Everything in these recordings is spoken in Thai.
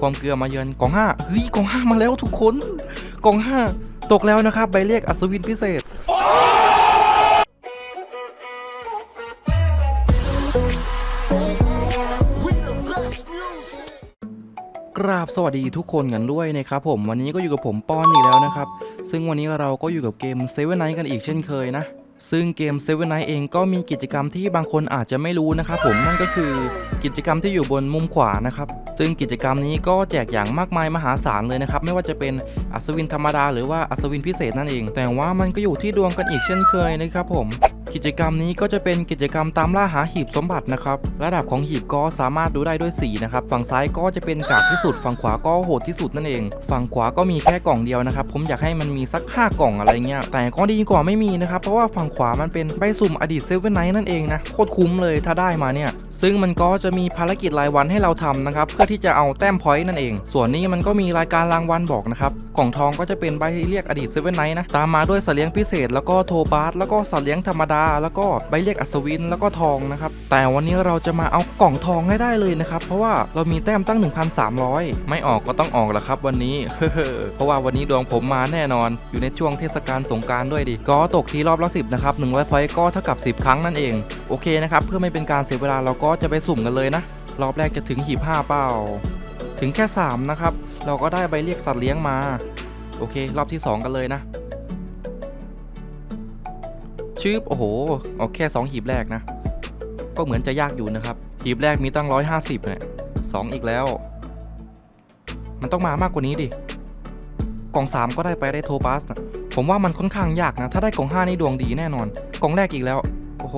ความเกลือมาเยือนกล่องห้าเฮ้ยกล่องห้ามาแล้วทุกคนกล่องห้าตกแล้วนะครับใบเรียกอัศวินพิเศษกราบสวัสดีทุกคนกันด้วยนะครับผมวันนี้ก็อยู่กับผมป้อนอีกแล้วนะครับ ซึ่งวันนี้เราก็อยู่กับเกม Seven Night กันอีกเช่นเคยนะ ซึ่งเกมเซเว่นไนเองก็มีกิจกรรมที่บางคนอาจจะไม่รู้นะครับผมนั่นก็คือกิจกรรมที่อยู่บนมุมขวานะครับซึ่งกิจกรรมนี้ก็แจกอย่างมากมายมหาศาลเลยนะครับไม่ว่าจะเป็นอัศวินธรรมดาหรือว่าอัศวินพิเศษนั่นเอง แต่ว่ามันก็อยู่ที่ดวงกันอีกเช่นเคยนะครับผม กิจกรรมนี้ก็จะเป็นกิจกรรมตามล่าหาหีบสมบัตินะครับระดับของหีบก็สามารถดูได้ด้วยสีนะครับฝั่งซ้ายก็จะเป็นกากที่สุด ฝั่งขวาก็โหดที่สุดนั่นเอง ฝั่งขวาก็มีแค่กล่องเดียวนะครับผมอยากให้มันมีสัก5กล่องอะไรเงี้ยแต่ก็ดีกว่าไม่มีนะครับเพราะว่าฝั่งขวามันเป็นใบสุ่มอดีตเซเว่นไนท์นั่นเองนะโคตรคุ้มเลยถ้าได้มาเนี่ย ซึ่งมันก็จะมีภารกิจรายวันให้เราทำนะครับ เพื่อที่จะเอาแต้มพอยต์นั่นเอง ส่วนนี้มันก็มีรายการรางวัลบอกนะครับ กล่องทองก็จะเป็นใบเรียกอดีตเซเว่นไนท์นะ ตามมาด้วยสัตว์เลี้ยงพิเศษ แล้วก็โทบาร์แล้วก็สัตว์เลี้ยงธรรมดา แล้วก็ใบเรียกอัศวิน แล้วก็ทองนะครับ แต่วันนี้เราจะมาเอากล่องทองให้ได้เลยนะครับ เพราะว่าเรามีแต้มตั้ง 1,300 ไม่ออกก็ต้องออกล้วครับวันนี้ เพราะว่าวันนี้ดวงผมมาแน่นอน อยู่ในช่วงเทศกาลสงการด้วยดิ ก็ตกทีรอบละ10นะครับ100พอยต์ก็เท่ากับ 10 ครั้งนั่นเอง โอเคนะครับ เพื่อไม่เป็นการเสียเวลาเราก็จะไปสุ่มกันเลยนะ รอบแรกจะถึงหีบ5เป้าถึงแค่ 3 นะครับ เราก็ได้ใบเรียกสัตว์เลี้ยงมา โอเค รอบที่ 2 กันเลยนะ ชืบโอ้โหเอาแค่ 2 หีบแรกนะ ก็เหมือนจะยากอยู่นะครับ หีบแรกมีตั้ง 150เนี่ยสองอีกแล้ว มันต้องมามากกว่านี้ดิ กล่อง 3 ก็ได้ไปได้โทปัสนะผมว่ามันค่อนข้างยากนะ ถ้าได้กล่อง 5 นี่ดวงดีแน่นอน กล่องแรกอีกแล้ว โอ้โห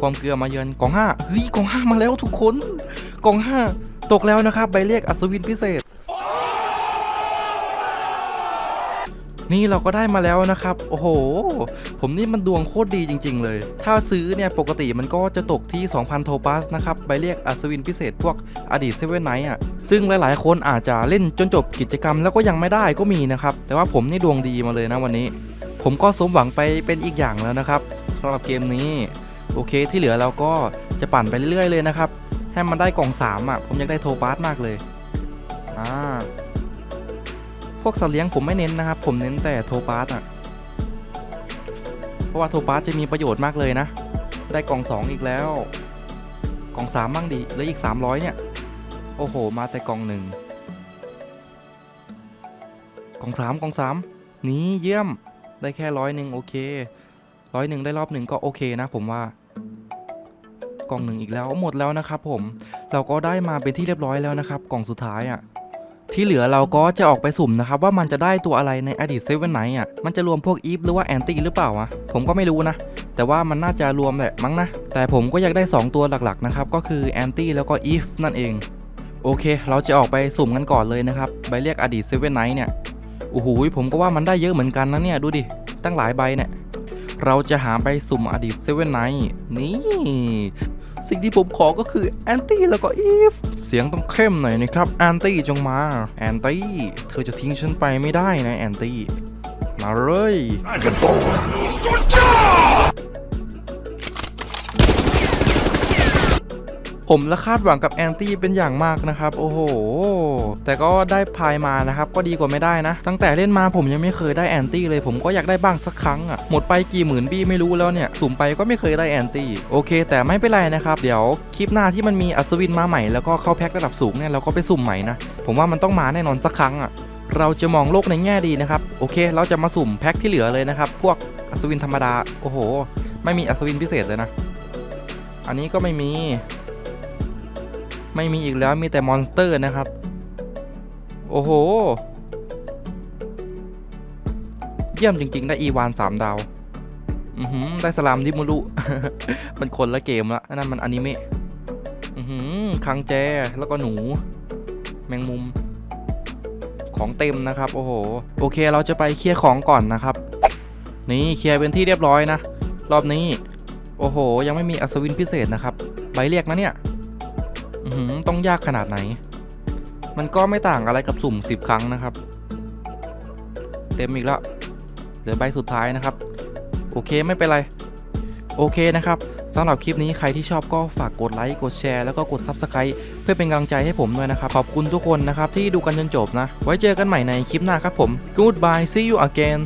ความเกลือมาเยือนกล่อง5เฮ้ยกล่อง5มาแล้วทุกคนกล่อง5ตกแล้วนะครับใบเรียกอัศวินพิเศษ นี่เราก็ได้มาแล้วนะครับ โอ้โห ผมนี่มันดวงโคตรดีจริง ๆ เลย ถ้าซื้อเนี่ยปกติมันก็จะตกที่ 2,000 โทปัสนะครับใบเรียกอัศวินพิเศษพวกอดีตเซเว่นไนท์อะ ซึ่งหลายๆ คนอาจจะเล่นจนจบกิจกรรมแล้วก็ยังไม่ได้ก็มีนะครับ แต่ว่าผมนี่ดวงดีมาเลยนะวันนี้ ผมก็สมหวังไปเป็นอีกอย่างแล้วนะครับสำหรับเกมนี้ โอเคที่เหลือเราก็จะปั่นไปเรื่อยๆเลยนะครับ ให้มันได้กล่อง 3 อะ ผมอยากได้โทปัสมากเลยอ่าพวกสัตว์เลี้ยงผมไม่เน้นนะครับ ผมเน้นแต่โทปาสอะ เพราะว่าโทปาสจะมีประโยชน์มากเลยนะ ได้กล่อง 2 อีกแล้ว กล่อง 3 บ้างดีเหลืออีก 300 เนี่ย โอ้โห มาแต่กล่องหนึ่งกล่อง 3 กล่อง 3 นี่เยี่ยมได้แค่ร้อยหนึ่งโอเคร้อยหนึ่งได้รอบหนึ่งก็โอเคนะผมว่า กล่องหนึ่งอีกแล้วหมดแล้วนะครับผมเราก็ได้มาเป็นที่เรียบร้อยแล้วนะครับ กล่องสุดท้ายอะที่เหลือเราก็จะออกไปสุ่มนะครับ ว่ามันจะได้ตัวอะไรในอดีตเซเว่นไนท์อะมันจะรวมพวกอีฟหรือว่าแอนตี้หรือเปล่าอะผมก็ไม่รู้นะ แต่ว่ามันน่าจะรวมแหละมั้งนะ แต่ผมก็อยากได้ 2 ตัวหลักๆนะครับ ก็คือแอนตี้แล้วก็อีฟนั่นเอง โอเค เราจะออกไปสุ่มกันก่อนเลยนะครับใบเรียกอดีตเซเว่นไนท์เนี่ยโอ้โหผมก็ว่ามันได้เยอะเหมือนกันนะเนี่ยดูดิตั้งหลายใบเนี่ยเราจะหาใบสุ่มอดีตเซเว่นไนท์นี่ สิ่งที่ผมขอก็คือแอนตี้แล้วก็อีฟเสียงต้องเข้มหน่อยนะครับแอนตี้จงมาแอนตี้เธอจะทิ้งฉันไปไม่ได้นะแอนตี้มาเลย ผมละคาดหวังกับแอนตี้เป็นอย่างมากนะครับ โอ้โห แต่ก็ได้พายมานะครับ ก็ดีกว่าไม่ได้นะ ตั้งแต่เล่นมาผมยังไม่เคยได้แอนตี้เลย ผมก็อยากได้บ้างสักครั้งอะ่ะ หมดไปกี่หมื่นบี้ไม่รู้แล้วเนี่ย สุ่มไปก็ไม่เคยได้แอนตี้ โอเค แต่ไม่เป็นไรนะครับ เดี๋ยวคลิปหน้าที่มันมีอัศวินมาใหม่แล้วก็เข้าแพ็คระดับสูงเนี่ยเราก็ไปสุ่มใหม่นะ ผมว่ามันต้องมาแน่นอนสักครั้งอะ เราจะมองโลกในแง่ดีนะครับ โอเค เราจะมาสุ่มแพ็คที่เหลือเลยนะครับ พวกอัศวินธรรมดา โอ้โห ไม่มีอัศวินพิเศษเลยนะ อันนี้ก็ไม่มี ไม่มีอีกแล้วมีแต่มอนสเตอร์นะครับ โอ้โห เยี่ยมจริง ๆ ได้อีวานสามดาว อือหือ ได้สลามดิมูรุ มันคนละเกมละนั่นมันอนิเมะ อือหือคังแจ แล้วก็หนู แมงมุม ของเต็มนะครับ โอ้โห โอเค เราจะไปเคลียร์ของก่อนนะครับ นี่เคลียร์เป็นที่เรียบร้อยนะ รอบนี้ โอ้โห ยังไม่มีอัศวินพิเศษนะครับ ใบเรียกนะเนี่ย ต้องยากขนาดไหน มันก็ไม่ต่างอะไรกับสุ่ม 10 ครั้งนะครับ เต็มอีกแล้ว เหลือใบสุดท้ายนะครับ โอเคไม่เป็นไร โอเคนะครับสำหรับคลิปนี้ใครที่ชอบก็ฝากกดไลค์ กดแชร์ แล้วก็กด Subscribe เพื่อเป็นกำลังใจให้ผมด้วยนะครับ ขอบคุณทุกคนนะครับที่ดูกันจนจบนะ ไว้เจอกันใหม่ในคลิปหน้าครับผม Goodbye see you again